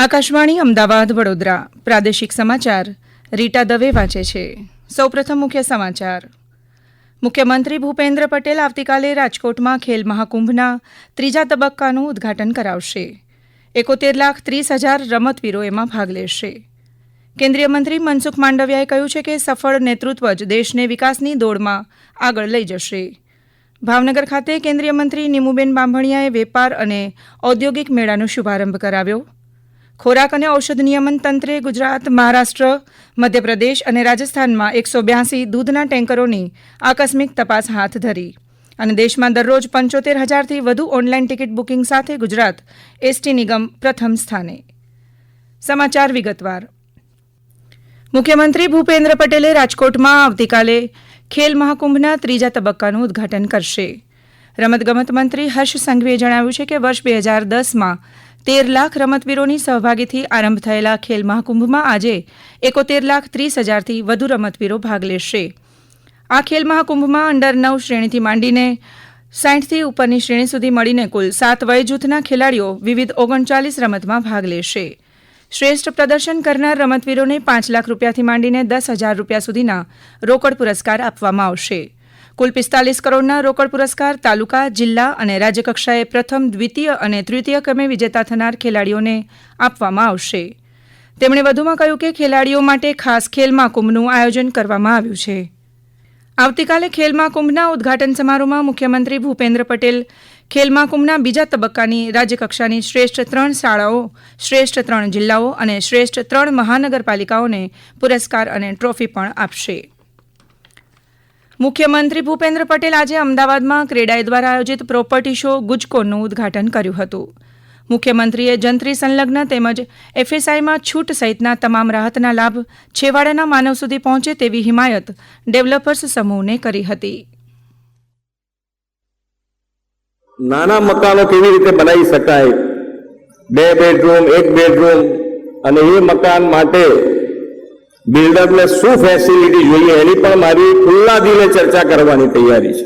આકાશવાણી અમદાવાદ, વડોદરા. પ્રાદેશિક સમાચાર રીટા દવે વાંચે છે. સૌપ્રથમ મુખ્ય સમાચાર. મુખ્યમંત્રી ભૂપેન્દ્ર પટેલ આવતીકાલે રાજકોટમાં ખેલ મહાકુંભના ત્રીજા તબક્કાનું ઉદ્ઘાટન કરાવશે. એકોતેર લાખ ત્રીસ હજાર રમતવીરો એમાં ભાગ લેશે. કેન્દ્રીય મંત્રી મનસુખ માંડવિયાએ કહ્યું છે કે સફળ નેતૃત્વ જ દેશને વિકાસની દોડમાં આગળ લઈ જશે. ભાવનગર ખાતે કેન્દ્રીય મંત્રી નીમુબેન બાંભણિયાએ વેપાર અને ઔદ્યોગિક મેળાનો શુભારંભ કરાવ્યો. ખોરાક અને ઔષધ નિયમન તંત્રે ગુજરાત, મહારાષ્ટ્ર, મધ્યપ્રદેશ અને રાજસ્થાનમાં એકસો બ્યાસી દૂધના ટેન્કરોની આકસ્મિક તપાસ હાથ ધરી. અને દેશમાં દરરોજ પંચોતેર હજારથી વધુ ઓનલાઈન ટિકિટ બુકિંગ સાથે ગુજરાત એસટી નિગમ પ્રથમ સ્થાને. સમાચાર વિગતવાર. મુખ્યમંત્રી ભૂપેન્દ્ર પટેલે રાજકોટમાં આવતીકાલે ખેલ મહાકુંભના ત્રીજા તબક્કાનું ઉદ્ઘાટન કરશે. રમતગમત મંત્રી હર્ષ સંઘવીએ જણાવ્યું છે કે વર્ષ બે હજાર દસમાં તેર લાખ રમતવીરોની સહભાગીથી આરંભ થયેલા ખેલ મહાકુંભમાં આજે એકોતેર લાખ ત્રીસ હજારથી વધુ રમતવીરો ભાગ લેશે. આ ખેલ મહાકુંભમાં અંડર નવ શ્રેણીથી માંડીને સાઠથી ઉપરની શ્રેણી સુધી મળીને કુલ સાત વય જૂથના ખેલાડીઓ વિવિધ ઓગણચાલીસ રમતમાં ભાગ લેશે. શ્રેષ્ઠ પ્રદર્શન કરનાર રમતવીરોને પાંચ લાખ રૂપિયાથી માંડીને દસ હજાર રૂપિયા સુધીના રોકડ પુરસ્કાર આપવામાં આવશે. કુલ પિસ્તાલીસ કરોડના રોકડ પુરસ્કાર તાલુકા, જિલ્લા અને રાજ્યકક્ષાએ પ્રથમ, દ્વિતીય અને તૃતીય ક્રમે વિજેતા થનાર ખેલાડીઓને આપવામાં આવશે. તેમણે વધુમાં કહ્યું કે ખેલાડીઓ માટે ખાસ ખેલ મહાકુંભનું આયોજન કરવામાં આવ્યું છે. આવતીકાલે ખેલ મહાકુંભના ઉદ્ઘાટન સમારોહમાં મુખ્યમંત્રી ભૂપેન્દ્ર પટેલ ખેલ મહાકુંભના બીજા તબક્કાની રાજ્યકક્ષાની શ્રેષ્ઠ ત્રણ શાળાઓ, શ્રેષ્ઠ ત્રણ જિલ્લાઓ અને શ્રેષ્ઠ ત્રણ મહાનગરપાલિકાઓને પુરસ્કાર અને ટ્રોફી પણ આપશે. મુખ્યમંત્રી ભૂપેન્દ્ર પટેલ આજે અમદાવાદમાં ક્રેડાઈ દ્વારા આયોજિત પ્રોપર્ટી શો ગુજકોનનું ઉદ્ઘાટન કર્યું હતું. મુખ્યમંત્રીએ જંત્રી સંલગ્ન તેમજ એફએસઆઈમાં છૂટ સહિતના તમામ રાહતના લાભ છેવાડાના માનવ સુધી પહોંચે તેવી હિમાયત ડેવલપર્સ સમૂહને કરી હતી. નાના મકાનો કેવી રીતે બનાવી શકાય? બે બેડરૂમ, એક બેડરૂમ અને એ મકાન માટે બિલ્ડરને શું ફેસિલિટી જોઈએ એની પણ મારી ખુલ્લા દિલે ચર્ચા કરવાની તૈયારી છે.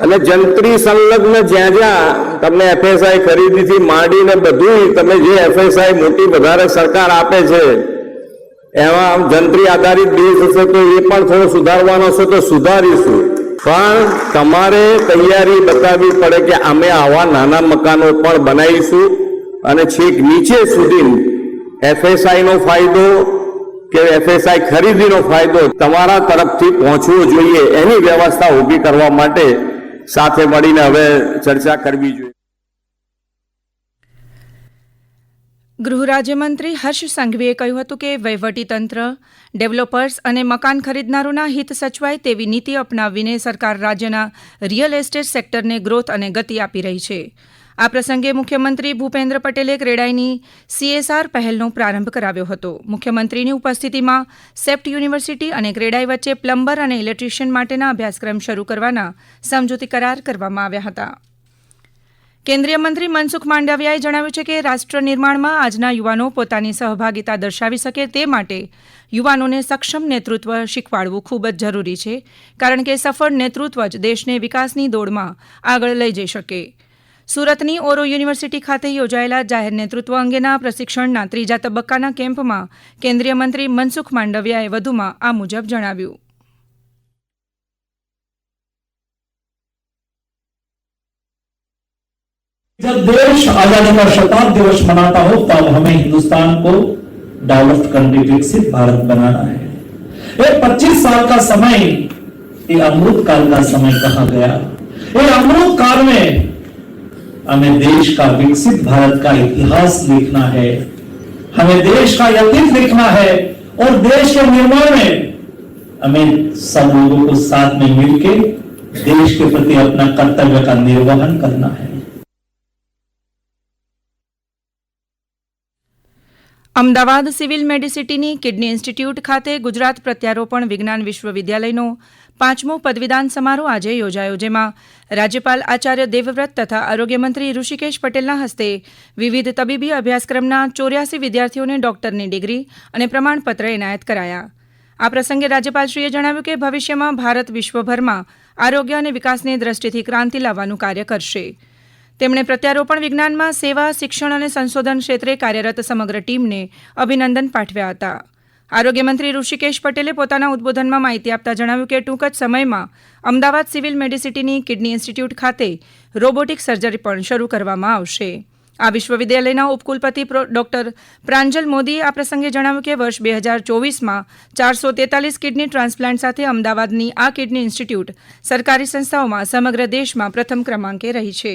અને જંત્રી સંલગ્ન જ્યાં જ્યાં તમને એફએસઆઈ ખરીદીથી માંડીને બધું તમે જે એફએસઆઈ મોટી વધારે સરકાર આપે છે, એમાં જંત્રી આધારિત દેશ હશે તો એ પણ થોડો સુધારવાનો છે તો સુધારીશું. પણ તમારે તૈયારી બતાવવી પડે કે અમે આવા નાના મકાનો પણ બનાવીશું અને છેક નીચે સુધી એફએસઆઈનો ફાયદો કે એફએસઆઈ ખરીદીનો ફાયદો તમારા તરફથી પહોંચવો જોઈએ એની વ્યવસ્થા ઊભી કરવા માટે સાથે મળીને હવે ચર્ચા કરવી જોઈએ. ગૃહ હર્ષ સંઘવીએ કહ્યું હતું કે વહીવટીતંત્ર, ડેવલપર્સ અને મકાન ખરીદનારોના હિત સચવાય તેવી નીતિ અપનાવીને સરકાર રાજ્યના રિયલ એસ્ટેટ સેક્ટરને ગ્રોથ અને ગતિ આપી રહી છે. આ પ્રસંગે મુખ્યમંત્રી ભૂપેન્દ્ર પટેલે ક્રેડાઈની સીએસઆર પહેલનો પ્રારંભ કરાવ્યો હતો. મુખ્યમંત્રીની ઉપસ્થિતિમાં સેપ્ટ યુનિવર્સિટી અને ક્રેડાઈ વચ્ચે પ્લમ્બર અને ઇલેક્ટ્રિશિયન માટેના અભ્યાસક્રમ શરૂ કરવાના સમજૂતી કરાર કરવામાં આવ્યા હતા. કેન્દ્રીય મંત્રી મનસુખ માંડવિયાએ જણાવ્યું છે કે રાષ્ટ્ર નિર્માણમાં આજના યુવાનો પોતાની સહભાગિતા દર્શાવી શકે તે માટે યુવાનોને સક્ષમ નેતૃત્વ શીખવાડવું ખૂબ જ જરૂરી છે, કારણ કે સફળ નેતૃત્વ જ દેશને વિકાસની દોડમાં આગળ લઈ જઈ શકે. સુરતની ઓરો યુનિવર્સિટી ખાતે યોજાયેલા જાહેર નેતૃત્વ અંગેના પ્રશિક્ષણના ત્રીજા તબક્કાના કેમ્પમાં કેન્દ્રીય મંત્રી મનસુખ માંડવિયાએ વધુમાં આ મુજબ જણાવ્યું जब देश आजादी का शताब्दी दिवस मनाता हो तब हमें हिंदुस्तान को डेवलप करने विकसित भारत बनाना है ये 25 साल का समय ये अमृत काल का समय कहा गया ये अमृत काल में हमें देश का विकसित भारत का इतिहास लिखना है हमें देश का अतीत लिखना है और देश के निर्माण में हमें सब लोगों को साथ में मिलकर देश के प्रति अपना कर्तव्य का निर्वहन करना है અમદાવાદ સિવિલ મેડિસિટીની કિડની ઇન્સ્ટિટ્યૂટ ખાતે ગુજરાત પ્રત્યારોપણ વિજ્ઞાન વિશ્વવિદ્યાલયનો પાંચમો પદવીદાન સમારોહ આજે યોજાયો, જેમાં રાજ્યપાલ આચાર્ય દેવવ્રત તથા આરોગ્યમંત્રી ઋષિકેશ પટેલના હસ્તે વિવિધ તબીબી અભ્યાસક્રમના ચોર્યાસી વિદ્યાર્થીઓને ડોક્ટરની ડિગ્રી અને પ્રમાણપત્ર એનાયત કરાયા. આ પ્રસંગે રાજ્યપાલશ્રીએ જણાવ્યું કે ભવિષ્યમાં ભારત વિશ્વભરમાં આરોગ્ય અને વિકાસની દ્રષ્ટિથી ક્રાંતિ લાવવાનું કાર્ય કરશે. તેમણે પ્રત્યારોપણ વિજ્ઞાનમાં સેવા, શિક્ષણ અને સંશોધન ક્ષેત્રે કાર્યરત સમગ્ર ટીમને અભિનંદન પાઠવ્યા હતા. આરોગ્ય મંત્રી ઋષિકેશ પટેલે પોતાના ઉદબોધનમાં માહિતી આપતા જણાવ્યું કે ટૂંક જ સમયમાં અમદાવાદ સિવિલ મેડિસિટીની કિડની ઇન્સ્ટિટ્યૂટ ખાતે રોબોટિક સર્જરી પણ શરૂ કરવામાં આવશે. આ વિશ્વવિદ્યાલયના ઉપકુલપતિ ડોક્ટર પ્રાંજલ મોદીએ આ પ્રસંગે જણાવ્યું કે વર્ષ બે હજાર ચોવીસમાં ચારસો તેતાલીસ કિડની ટ્રાન્સપ્લાન્ટ સાથે અમદાવાદની આ કિડની ઇન્સ્ટિટ્યૂટ સરકારી સંસ્થાઓમાં સમગ્ર દેશમાં પ્રથમ ક્રમાંકે રહી છે.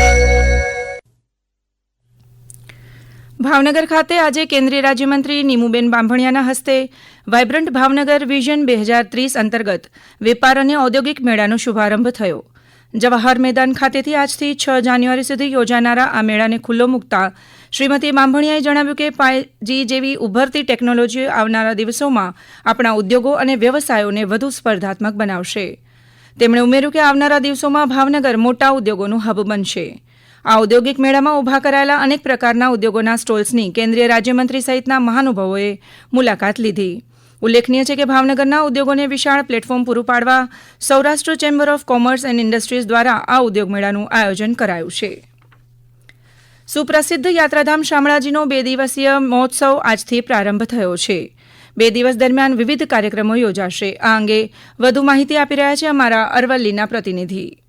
ભાવનગર ખાતે આજે કેન્દ્રીય રાજ્યમંત્રી નીમુબેન બાંભણિયાના હસ્તે વાયબ્રન્ટ ભાવનગર વિઝન બે હજાર ત્રીસ અંતર્ગત વેપાર અને ઔદ્યોગિક મેળાનો શુભારંભ થયો. જવાહર મેદાન ખાતેથી આજથી છ જાન્યુઆરી સુધી યોજાનારા આ મેળાને ખુલ્લો મૂકતા શ્રીમતી બાંભણિયાએ જણાવ્યું કે પાયજી જેવી ઉભરતી ટેકનોલોજી આવનારા દિવસોમાં આપણા ઉદ્યોગો અને વ્યવસાયોને વધુ સ્પર્ધાત્મક બનાવશે. તેમણે ઉમેર્યું કે આવનારા દિવસોમાં ભાવનગર મોટા ઉદ્યોગોનું હબ બનશે. આ ઔદ્યોગિક મેળામાં ઊભા કરાયેલા અનેક પ્રકારના ઉદ્યોગોના સ્ટોલ્સની કેન્દ્રીય રાજ્યમંત્રી સહિતના મહાનુભાવોએ મુલાકાત લીધી. ઉલ્લેખનીય છે કે ભાવનગરના ઉદ્યોગોને વિશાળ પ્લેટફોર્મ પૂરું પાડવા Saurashtra chamber of commerce and industries દ્વારા આ ઉદ્યોગ મેળાનું આયોજન કરાયું છે. સુપ્રસિદ્ધ યાત્રાધામ શામળાજીનો બે દિવસીય મહોત્સવ આજથી પ્રારંભ થયો છે. બે દિવસ દરમિયાન વિવિધ કાર્યક્રમો યોજાશે. આ અંગે વધુ માહિતી આપી રહ્યા છે અમારા અરવલ્લીના પ્રતિનિધિ.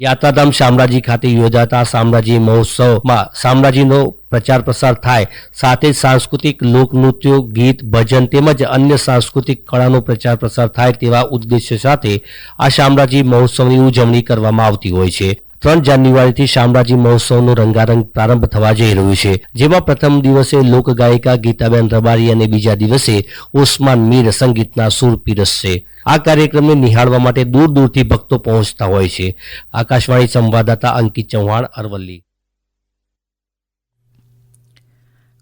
યાત્રાધામ શામળાજી ખાતે યોજાતા શામળાજી મહોત્સવમાં શામળાજીનો પ્રચાર પ્રસાર થાય, સાથે સાંસ્કૃતિક લોકનૃત્યો, ગીત, ભજન તેમજ અન્ય સાંસ્કૃતિક કળાનો પ્રચાર પ્રસાર થાય તેવા ઉદ્દેશ્ય સાથે આ શામળાજી મહોત્સવની ઉજવણી કરવામાં આવતી હોય છે. ત્રણ જાન્યુઆરીથી શામળાજી મહોત્સવનો રંગારંગ પ્રારંભ થવા જઈ રહ્યું છે, જેમાં પ્રથમ દિવસે લોકગાયિકા ગીતાબેન રબારી અને બીજા દિવસે ઓસમાન મીર સંગીતના સુર પીરસશે. આ કાર્યક્રમને નિહાળવા માટે દૂર દૂરથી ભક્તો પહોંચતા હોય છે. આકાશવાણી સંવાદદાતા અંકિત ચૌહાણ, અરવલ્લી.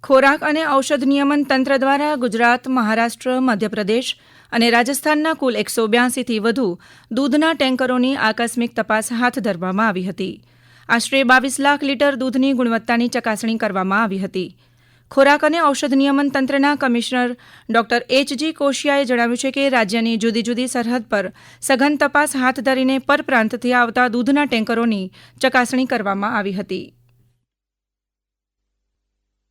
ખોરાક અને ઔષધ નિયમન તંત્ર દ્વારા ગુજરાત, મહારાષ્ટ્ર, મધ્યપ્રદેશ અને રાજસ્થાનના કુલ એકસો બ્યાસીથી વધુ દૂધના ટેન્કરોની આકસ્મિક તપાસ હાથ ધરવામાં આવી હતી. આશરે બાવીસ લાખ લીટર દૂધની ગુણવત્તાની ચકાસણી કરવામાં આવી હતી. ખોરાક અને ઔષધ નિયમન તંત્રના કમિશનર ડોક્ટર એચજી કોશિયાએ જણાવ્યું છે કે રાજ્યની જુદી જુદી સરહદ પર સઘન તપાસ હાથ ધરીને પરપ્રાંતથી આવતા દૂધના ટેન્કરોની ચકાસણી કરવામાં આવી હતી.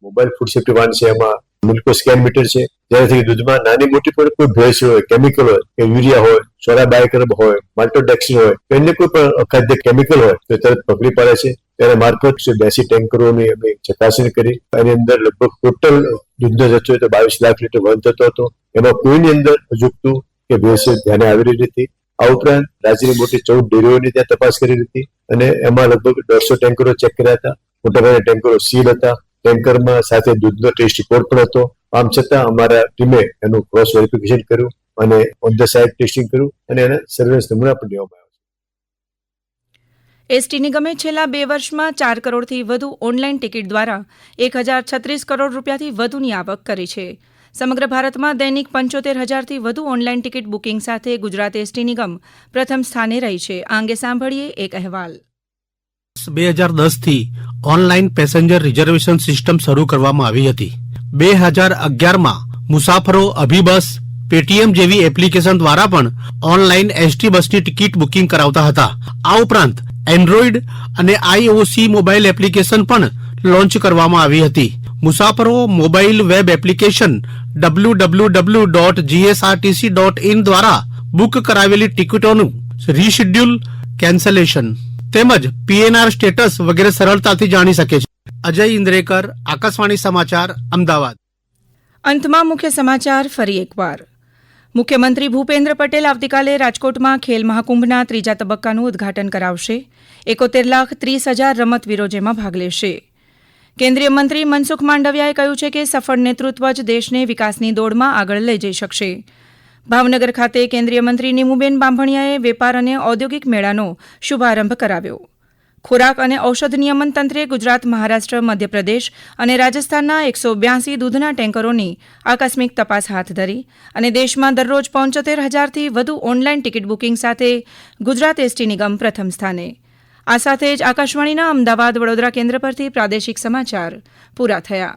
મોબાઈલ ફૂડ સેફ્ટી વાન છે, એમાં મિલ્કો સ્કેન મીટર છે જેનાથી દૂધમાં નાની મોટી પણ કોઈ ભેંસ હોય કેમિકલ હોય, કે યુરિયા હોય, સોડા બાયકર્બ હોય માલ્ટોડેક્સિન હોય, કે અન્ય કોઈ પણ અખાદ્ય કેમિકલ હોય, તો તરત પકડી પાડે છે. ત્યારે મારફત બેસી ટેન્કરોની અમે ચકાસણી કરી. એની અંદર લગભગ ટોટલ દૂધનો જથ્થો તો બાવીસ લાખ લીટર વહન થતો હતો. એમાં કોઈની અંદર અજુકતું કે ભેંસ ધ્યાને આવી રહી હતી આ ઉપરાંત રાજ્યની મોટી ચૌદ ડેરીઓની ત્યાં તપાસ કરી હતી અને એમાં લગભગ દોઢસો ટેન્કરો ચેક કર્યા હતા. મોટાભાગના ટેન્કરો સીલ હતા. ટેન્કરમાં સાથે દૂધનો ટેસ્ટ રિપોર્ટ પણ હતો. આમ છતાં અમારા ટીમે એનું ક્રોસ વેરિફિકેશન કર્યું અને ઓન ધ સાઇડ ટેસ્ટિંગ કર્યું અને એના સર્વેલન્સ નમૂના પણ લેવામાં આવ્યા એસટી નિગમે છેલ્લા બે વર્ષમાં ચાર કરોડથી વધુ ઓનલાઈન ટિકિટ દ્વારા એક હજાર છત્રીસ કરોડ રૂપિયાથી વધુની આવક કરી છે. સમગ્ર ભારતમાં દૈનિક પંચોતેર હજારથી વધુ ઓનલાઈન ટિકિટ બુકિંગ સાથે ગુજરાત એસટી નિગમ પ્રથમ સ્થાને રહી છે. આ અંગે સાંભળીએ એક અહેવાલ. બે હજાર દસથી ઓનલાઈન પેસેન્જર રિઝર્વેશન સિસ્ટમ શરૂ કરવામાં આવી હતી. બે હજાર અગિયારમાં મુસાફરો અભિબસ, પેટીએમ જેવી એપ્લિકેશન દ્વારા પણ ઓનલાઈન એસટી બસની ટિકિટ બુકિંગ કરાવતા હતા. આ ઉપરાંત એન્ડ્રોઈડ અને આઈઓસી મોબાઈલ એપ્લિકેશન પણ લોન્ચ કરવામાં આવી હતી. મુસાફરો mobile web application W W W dot GSRTC dot in દ્વારા બુક કરાવેલી ટિકિટોનું રીશેડ્યુલ કેન્સલેશન તેમજ પીએનઆર સ્ટેટસ વગેરે સરળતાથી જાણી શકે છે. અજય ઇન્દ્રેકર, આકાશવાણી સમાચાર, અમદાવાદ. અંતમાં મુખ્ય સમાચાર ફરી એકવાર. મુખ્યમંત્રી ભૂપેન્દ્ર પટેલ આવતીકાલે રાજકોટમાં ખેલ મહાકુંભના ત્રીજા તબક્કાનું ઉદ્ઘાટન કરાવશે. એકોતેર લાખ ત્રીસ હજાર રમતવીરો જેમાં ભાગ લેશે. કેન્દ્રીય મંત્રી મનસુખ માંડવિયાએ કહ્યું છે કે સફળ નેતૃત્વ જ દેશને વિકાસની દોડમાં આગળ લઈ જઈ શકશે. ભાવનગર ખાતે કેન્દ્રીય મંત્રી નીમુબેન બાંભણિયાએ વેપાર અને ઔદ્યોગિક મેળાનો શુભારંભ કરાવ્યો. ખોરાક અને ઔષધ નિયમન તંત્રે ગુજરાત, મહારાષ્ટ્ર, મધ્યપ્રદેશ અને રાજસ્થાનના એકસો બ્યાસી દૂધના ટેન્કરોની આકસ્મિક તપાસ હાથ ધરી અને દેશમાં દરરોજ પંચોતેર હજારથી વધુ ઓનલાઈન ટિકિટ બુકિંગ સાથે ગુજરાત એસટી નિગમ પ્રથમ સ્થાને. આ સાથે જ આકાશવાણીના અમદાવાદ વડોદરા કેન્દ્ર પરથી પ્રાદેશિક સમાચાર પૂરા થયા.